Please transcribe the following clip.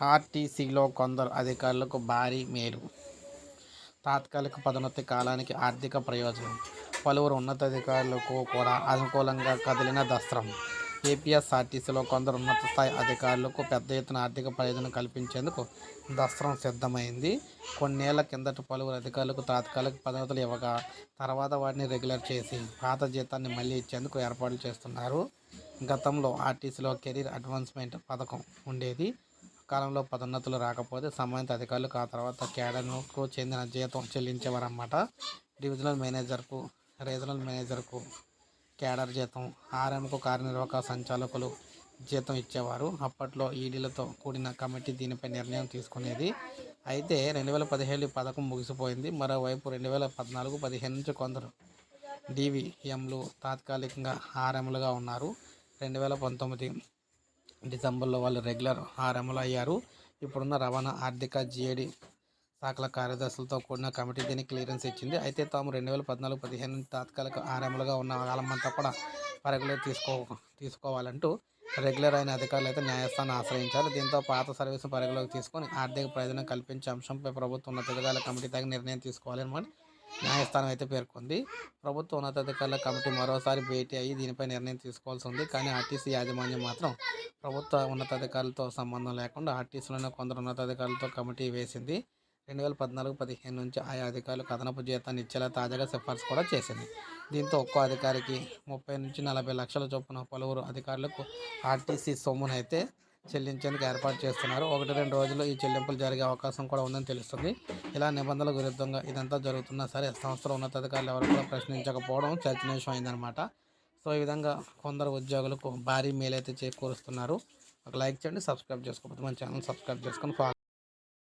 ఆర్టీసీలో కొందరు అధికారులకు భారీ మేలు. తాత్కాలిక పదోన్నతి కాలానికి ఆర్థిక ప్రయోజనం. పలువురు ఉన్నతాధికారులకు కూడా అనుకూలంగా కదిలిన దస్త్రం ఏపీఎస్ఆర్టీసీలో కొందరు ఉన్నత స్థాయి అధికారులకు పెద్ద ఎత్తున ఆర్థిక ప్రయోజనం కల్పించేందుకు దస్త్రం సిద్ధమైంది. కొన్నేళ్ళ కిందట పలువురు అధికారులకు తాత్కాలిక పదోన్నతులు ఇవ్వగా తర్వాత వాటిని రెగ్యులర్ చేసి పాత జీతాన్ని మళ్ళీ ఇచ్చేందుకు ఏర్పాట్లు చేస్తున్నారు. గతంలో ఆర్టీసీలో కెరీర్ అడ్వాన్స్మెంట్ పథకం ఉండేది. కాలంలో పదోన్నతులు రాకపోతే సంబంధిత అధికారులకు ఆ తర్వాత క్యాడర్కు చెందిన జీతం చెల్లించేవారన్నమాట. డివిజనల్ మేనేజర్కు రీజనల్ మేనేజర్కు క్యాడర్ జీతం ఆర్ఎంకు కార్యనిర్వాహక సంచాలకులు జీతం ఇచ్చేవారు. అప్పట్లో ఈడీలతో కూడిన కమిటీ దీనిపై నిర్ణయం తీసుకునేది. అయితే రెండు వేల పదిహేడు పథకం ముగిసిపోయింది. మరోవైపు రెండు వేల పద్నాలుగు పదిహేను నుంచి కొందరు డివిఎంలు తాత్కాలికంగా ఆర్ఎంలుగా ఉన్నారు. రెండు వేల పంతొమ్మిది డిసెంబర్లో వాళ్ళు రెగ్యులర్ ఆర్ఎంలు అయ్యారు. ఇప్పుడున్న రవాణా ఆర్థిక జిఏడి శాఖల కార్యదర్శులతో కూడిన కమిటీ దీనికి క్లియరెన్స్ ఇచ్చింది. అయితే తాము రెండు వేల పద్నాలుగు పదిహేను తాత్కాలిక ఆర్ఎంలుగా ఉన్న కాలమంతా కూడా పరిగణలో తీసుకో తీసుకోవాలంటూ రెగ్యులర్ అయిన అధికారులు అయితే న్యాయస్థానం ఆశ్రయించారు. దీంతో పాత సర్వీసు పరిగణలోకి తీసుకొని ఆర్థిక ప్రయోజనం కల్పించే అంశంపై ప్రభుత్వ ఉన్నతాధికారుల కమిటీ తగిన నిర్ణయం తీసుకోవాలని న్యాయస్థానం అయితే పేర్కొంది. ప్రభుత్వ ఉన్నతాధికారుల కమిటీ మరోసారి భేటీ అయ్యి దీనిపై నిర్ణయం తీసుకోవాల్సి ఉంది. కానీ ఆర్టీసీ యాజమాన్యం మాత్రం ప్రభుత్వ ఉన్నతాధికారులతో సంబంధం లేకుండా ఆర్టీసీలోనే కొందరు ఉన్నతాధికారులతో కమిటీ వేసింది. రెండు వేల పద్నాలుగు పదిహేను నుంచి ఆయా అధికారులకు అదనపు జీతాన్ని ఇచ్చేలా తాజాగా సిఫార్సు కూడా చేసింది. దీంతో ఒక్కో అధికారికి ముప్పై నుంచి నలభై లక్షల చొప్పున పలువురు అధికారులకు ఆర్టీసీ సొమ్మునైతే చెల్లించేందుకు ఏర్పాటు చేస్తున్నారు. ఒకటి రెండు రోజుల్లో ఈ చెల్లింపులు జరిగే అవకాశం కూడా ఉందని తెలుస్తుంది. ఇలా నిబంధనల విరుద్ధంగా ఇదంతా జరుగుతున్నా సరే సంస్థల ఉన్నతాధికారులు ఎవరు కూడా ప్రశ్నించకపోవడం చర్చనీయం అయిందనమాట సో ఈ విధంగా కొందరు ఉద్యోగులకు భారీ మేలైతే చేకూరుస్తున్నారు. ఒక లైక్ చేయండి సబ్స్క్రైబ్ చేసుకోకపోతే మన ఛానల్ సబ్స్క్రైబ్ చేసుకొని